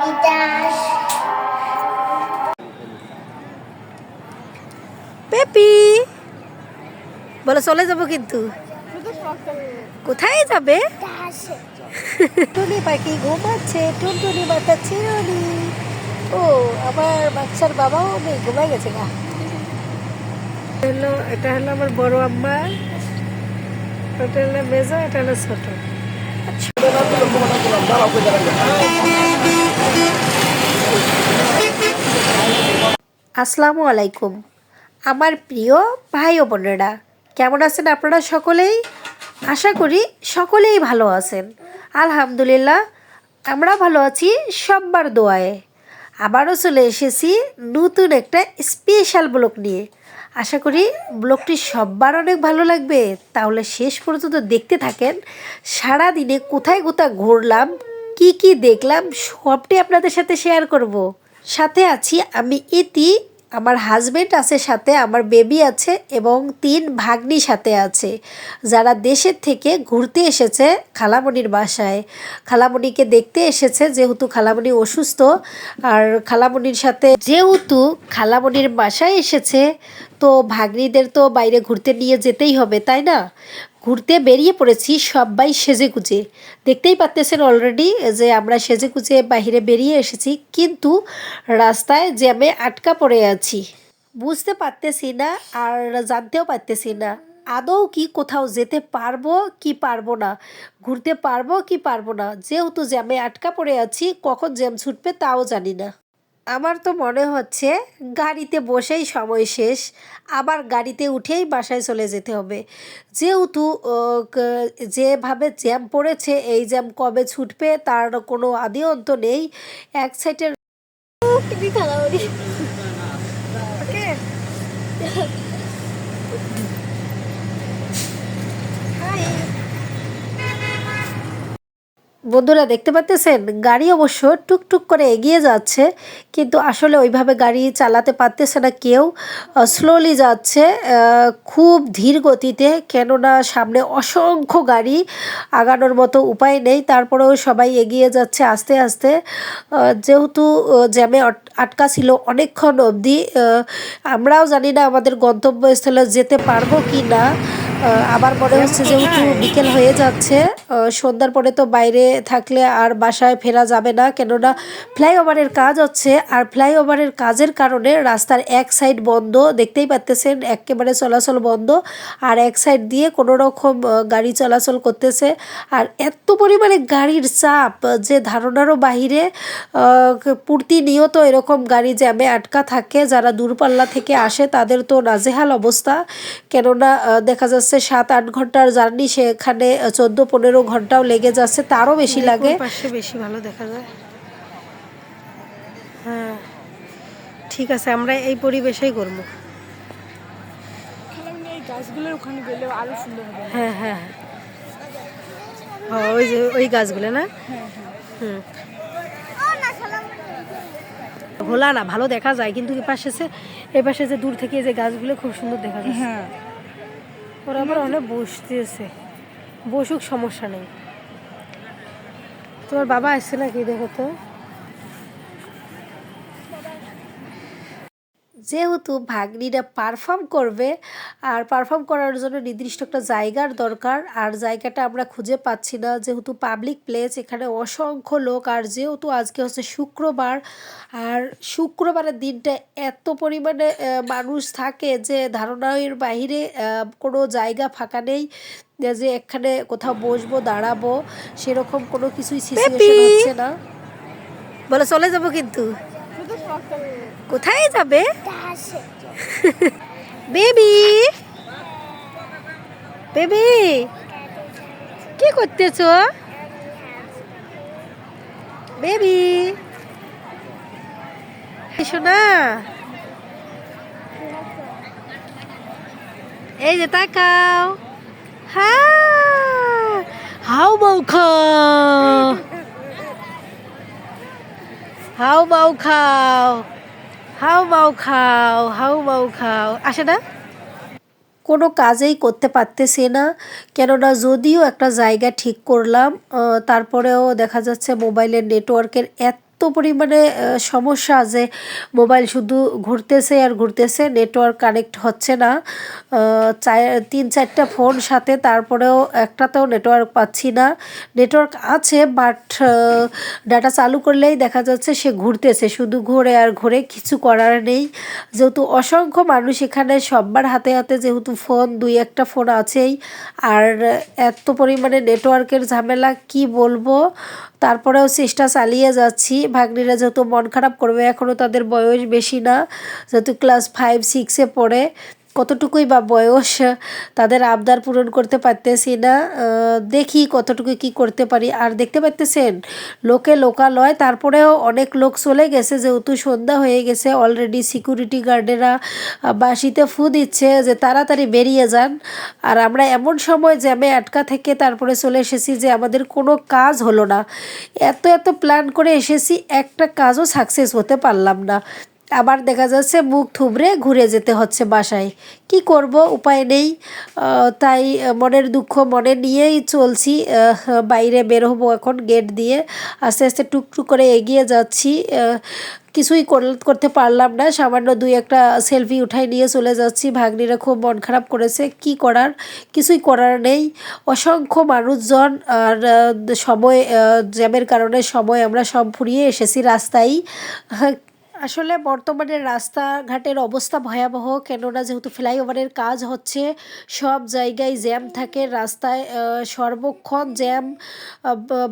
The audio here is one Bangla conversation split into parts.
বিকাশ পেপি, বলে চলে যাব কিন্তু। কোথায় যাবে? টুনি পাখি ঘুমাচ্ছে, টুনটুনি মাথা চিরুনি। ও, আমার বাচ্চার বাবাও নেই ঘুমাই গেছে গা। হলো, এটা হলো আমার বড় আম্মা ওটা হলো মেজো, এটা হলো ছোট। আসসালামু আলাইকুম। আমার প্রিয় ভাই ও বোনেরা, কেমন আছেন আপনারা সকলেই? আশা করি সকলেই ভালো আছেন। আলহামদুলিল্লাহ, আমরা ভালো আছি সব্বার দোয়ায়। আবারও চলে এসেছি নতুন একটা স্পেশাল ব্লগ নিয়ে। আশা করি ব্লগটি সব্বার অনেক ভালো লাগবে। তাহলে শেষ পর্যন্ত দেখতে থাকেন। সারা দিনে কোথায় কোথায় ঘুরলাম, কি কি দেখলাম, সবটি আপনাদের সাথে শেয়ার করব। সাথে আছি আমি ইতি, আমার হাজবেন্ড আছে সাথে, আমার বেবি আছে এবং তিন ভাগ্নি সাথে আছে। যারা দেশের থেকে ঘুরতে এসেছে খালামণির বাসায়। খালামণিকে দেখতে এসেছে, যেহেতু খালামণি অসুস্থ। আর খালামণির সাথে, যেহেতু খালামণির বাসায় এসেছে তো ভাগ্নিদের তো বাইরে ঘুরতে নিয়ে যেতেই হবে, তাই না? ঘুরতে বেরিয়ে পড়েছি, সবাই সেজে গুজে দেখতেই পাচ্তেছেন অলরেডি যে আমরা সেজে গুজে বাইরে বেরিয়ে এসেছি, কিন্তু রাস্তায় জ্যামে আটকা পড়ে আছি। বুঝতে পারতেছি না আর জানতেও পারতেছি না। আদৌ কি কোথাও যেতে পারব কি পারব না? ঘুরতে পারব কি পারব না? যেহেতু জ্যামে আটকা পড়ে আছি, কখন জ্যাম ছুটবে তাও জানি না। আমার তো মনে হচ্ছে গাড়িতে বসেই সময় শেষ আবার গাড়িতে উঠেই বাসায় চলে যেতে হবে। যেহেতু যেভাবে জ্যাম পড়েছে এই জ্যাম কবে ছুটবে তার কোনো আদি অন্ত নেই। এক সাইডের খেলা করি বন্ধুরা দেখতে পাচ্তেছেন? গাড়ি অবশ্য টুকটুক করে এগিয়ে যাচ্ছে, কিন্তু আসলে ওইভাবে গাড়ি চালাতে পারতেছে না কেউ। স্লোলি যাচ্ছে খুব ধীর গতিতে, কেননা সামনে অসংখ্য গাড়ি আগানোর মতো উপায় নেই, তারপরেও সবাই এগিয়ে যাচ্ছে আস্তে আস্তে। যেহেতু জ্যামে আটকা ছিল অনেকক্ষণ অবধি আমরাও জানি না আমাদের গন্তব্যস্থলে যেতে পারব কি না আবার মনে হচ্ছে যেহেতু বিকেল হয়ে যাচ্ছে সন্ধ্যার পরে তো বাইরে থাকলে আর বাসায় ফেরা যাবে না। কেননা ফ্লাইওভারের কাজ হচ্ছে, আর ফ্লাইওভারের কাজের কারণে রাস্তার এক সাইড বন্ধ, দেখতেই পাচ্তেছেন একেবারে চলাচল বন্ধ, আর এক সাইড দিয়ে কোনো রকম গাড়ি চলাচল করতেছে। আর এত পরিমাণে গাড়ির চাপ, যে ধারণারও বাহিরে প্রতিনিয়ত এরকম গাড়ি জ্যামে আটকা থাকে, যারা দূরপাল্লা থেকে আসে তাদের তো নাজেহাল অবস্থা। কেননা দেখা যাচ্ছে সাত আট ঘণ্টার জার্নি সেখানে চোদ্দ পনেরো ঘন্টাও লেগে যাচ্ছে তারও বেশি লাগে। পাশে বেশি ভালো দেখা যায়? হ্যাঁ ঠিক আছে আমরা এই পরিবেশেই করব। এই গাছগুলোর ওখানে গেলে আরও সুন্দর হবে। হ্যাঁ হ্যাঁ হ্যাঁ। ওই যে ওই গাছগুলো না? হুম। ভোলা না ভালো দেখা যায় কিন্তু এ পাশে সে এ পাশে যে দূর থেকে যে গাছগুলো খুব সুন্দর দেখা যায়। হ্যাঁ। ওরা আবার অনেক বসতেছে। বসুক সমস্যা নেই। তোমার বাবা আসছে নাকি দেখো তো? যেহেতু ভাগ্নিরা পারফর্ম করবে আর পারফর্ম করার জন্য নির্দিষ্ট একটা জায়গার দরকার আর জায়গাটা আমরা খুঁজে পাচ্ছি না। যেহেতু পাবলিক প্লেস এখানে অসংখ্য লোক আর যেহেতু আজকে হচ্ছে শুক্রবার আর শুক্রবারের দিনটা এত পরিমাণে মানুষ থাকে যে ধারণার বাহিরে কোনো জায়গা ফাঁকা নেই যে যে এখানে কোথাও বসবো দাঁড়াবো সেরকম কোনো কিছুই সিচুয়েশন হচ্ছে না। বলে চলে যাব কিন্তু। কোথায় যাবে? বেবি! বেবি! কি করতেছ? বেবি! শোনা। এই যে তাকাও। হ্যাঁ হাউ মাউ হাউ মাউ খাও, হাউ মাউ খাও, হাউ মাউ খাও। আসে না? কোনো কাজেই করতে পারতেছি না, কেননা যদিও একটা জায়গা ঠিক করলাম তারপরেও দেখা যাচ্ছে মোবাইলের নেটওয়ার্কের এত পরিমাণে সমস্যা যে মোবাইল শুধু ঘুরতেছে আর ঘুরতেছে নেটওয়ার্ক কানেক্ট হচ্ছে না। তিন চারটা ফোন সাথে, তারপরেও একটাতেও নেটওয়ার্ক পাচ্ছি না। নেটওয়ার্ক আছে বাট ডাটা চালু করলেই দেখা যাচ্ছে সে ঘুরতেছে। শুধু ঘুরে আর ঘুরে কিছু করার নেই। যেহেতু অসংখ্য মানুষ এখানে সবার হাতে হাতে যেহেতু ফোন দুই একটা ফোন আছেই। আর এত পরিমাণে নেটওয়ার্কের ঝামেলা, কি বলব? তারপরেও চেষ্টা চালিয়ে যাচ্ছি। ভাগ্নিরা যেহেতু মন খারাপ করবে এখনও তাদের বয়স বেশি না। যেহেতু ক্লাস ফাইভ সিক্সে পড়ে কতটুকুই বা বয়স তাদের আবদার পূরণ করতে পারতেছি না দেখি কতটুকু কি করতে পারি। আর দেখতে পারতেছেন লোকে লোকালয়, তারপরেও অনেক লোক চলে গেছে, যেহেতু সন্ধ্যা হয়ে গেছে অলরেডি সিকিউরিটি গার্ডেরা বাসিতে ফু দিচ্ছে যে তাড়াতাড়ি বেরিয়ে যান। আর আমরা এমন সময় জ্যামে আটকা থেকে তারপরে চলে এসেছি যে আমাদের কোনো কাজ হলো না। এত এত প্ল্যান করে এসেছি, একটা কাজও সাকসেস হতে পারলাম না। আবার দেখা যাচ্ছে মুখ থুবড়ে ঘুরে যেতে হচ্ছে বাসায়। কি করব? উপায় নেই। তাই মনের দুঃখ মনে নিয়েই চলছি। বাইরে বের হব এখন গেট দিয়ে। আস্তে আস্তে টুকটুক করে এগিয়ে যাচ্ছি। কিছুই কর- করতে পারলাম না। সামান্য দুই একটা সেলফি উঠাই নিয়ে চলে যাচ্ছি। ভাগ্নিরা খুব মন খারাপ করেছে। কি করার? কিছুই করার নেই। অসংখ্য মানুষজন আর সময় জ্যামের কারণে সময় আমরা সব ফুরিয়ে এসেছি রাস্তায়। আসলে বর্তমানে রাস্তাঘাটের অবস্থা ভয়াবহ, কেননা যেহেতু ফ্লাইওভারের কাজ হচ্ছে, সব জায়গায় জ্যাম থাকে। রাস্তায় সর্বক্ষণ জ্যাম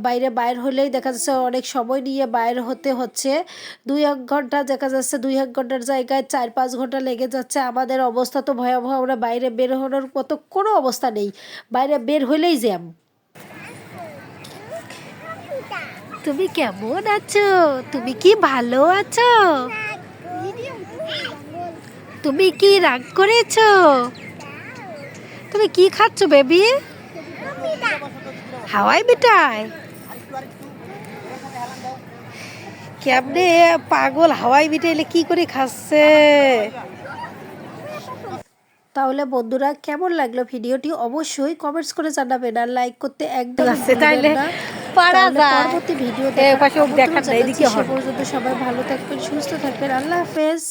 বাইরে বাইর হলেই দেখা যাচ্ছে অনেক সময় নিয়ে বাইর হতে হচ্ছে। দুই এক ঘণ্টা দেখা যাচ্ছে, দুই এক ঘণ্টার জায়গায় চার পাঁচ ঘণ্টা লেগে যাচ্ছে। আমাদের অবস্থা তো ভয়াবহ, আমরা বাইরে বের হওয়ার মতো কোনো অবস্থা নেই। বাইরে বের হলেই জ্যাম। তুমি কেমন আছো? তুমি কি ভালো আছো? তুমি কি রাগ করেছ? তুমি কি খাচ্ছ, বেবি? হাওয়াই মিঠাই। কেমনে পাগল হাওয়াই মিঠাই এলে কি করে খাচ্ছে? তাহলে বন্ধুরা কেমন লাগল ভিডিওটি? অবশ্যই কমেন্টস করে জানাবেন আর লাইক করতে একদম তাইলে পারা যায়। পরবর্তী ভিডিও দেখা পাশে ওক দেখান এদিকে পর্যন্ত সবাই ভালো থাকবেন সুস্থ থাকবেন। আল্লাহ হাফেজ।